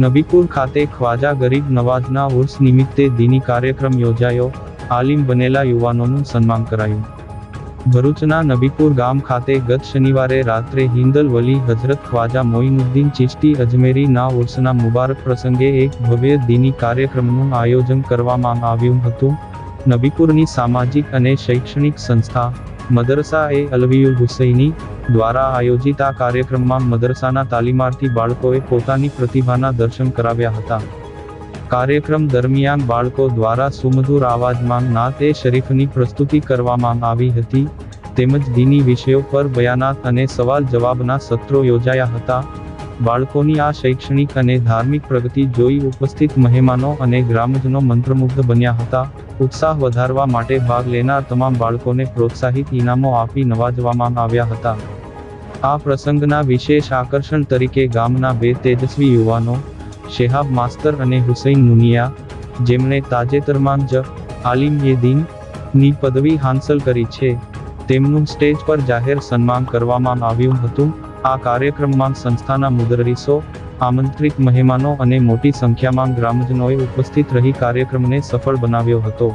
નબીપુર ખાતે ખ્વાજા ગરીબ નવાઝના ઉર્સ નિમિત્તે દીની કાર્યક્રમ યોજાયો. આલિમ બનેલા યુવાનોનું સન્માન કરાયું. ભરૂચના નબીપુર ગામ ખાતે ગત શનિવારે રાત્રે હિન્દલ વલી હઝરત ખ્વાજા મોઇનુદ્દીન ચિશ્તી અજમેરી ના ઉર્સના મુબારક પ્રસંગે એક ભવ્ય દીની કાર્યક્રમનું આયોજન કરવામાં આવ્યું હતું. નબીપુરની સામાજિક અને શૈક્ષણિક સંસ્થા મદરસા એ અલવીયુલ હુસૈની દ્વારા આયોજિત આ કાર્યક્રમમાં મદરસાના તાલીમાર્થી બાળકોએ પોતાની પ્રતિભાના દર્શન કરાવ્યા હતા. કાર્યક્રમ દરમિયાન બાળકો દ્વારા સુમધુર અવાજમાં નાત એ શરીફની પ્રસ્તુતિ કરવામાં આવી હતી, તેમજ દીની વિષયો પર બયાનાત અને સવાલ જવાબના સત્રો યોજાયા હતા. બાળકોની આ શૈક્ષણિક અને ધાર્મિક પ્રગતિ જોઈ ઉપસ્થિત મહેમાનો અને ગ્રામજનો મંત્રમુગ્ધ બન્યા હતા. ઉત્સાહ વધારવા માટે ભાગ લેનાર તમામ બાળકોને પ્રોત્સાહિત ઇનામો આપી નવાજવામાં આવ્યા હતા. આ પ્રસંગના વિશેષ આકર્ષણ તરીકે ગામના બે તેજસ્વી યુવાનો, શેહાબ માસ્તર અને હુસૈન મુનિયા, જેમણે તાજેતરમાં જ આલિમ એ ની પદવી હાંસલ કરી છે, તેમનું સ્ટેજ પર જાહેર સન્માન કરવામાં આવ્યું હતું. આ કાર્યક્રમમાં સંસ્થાના મુદરરીસો આમંત્રિત મહેમાનો અને મોટી સંખ્યામાં ગ્રામજનોએ ઉપસ્થિત રહી કાર્યક્રમને સફળ બનાવ્યો હતો.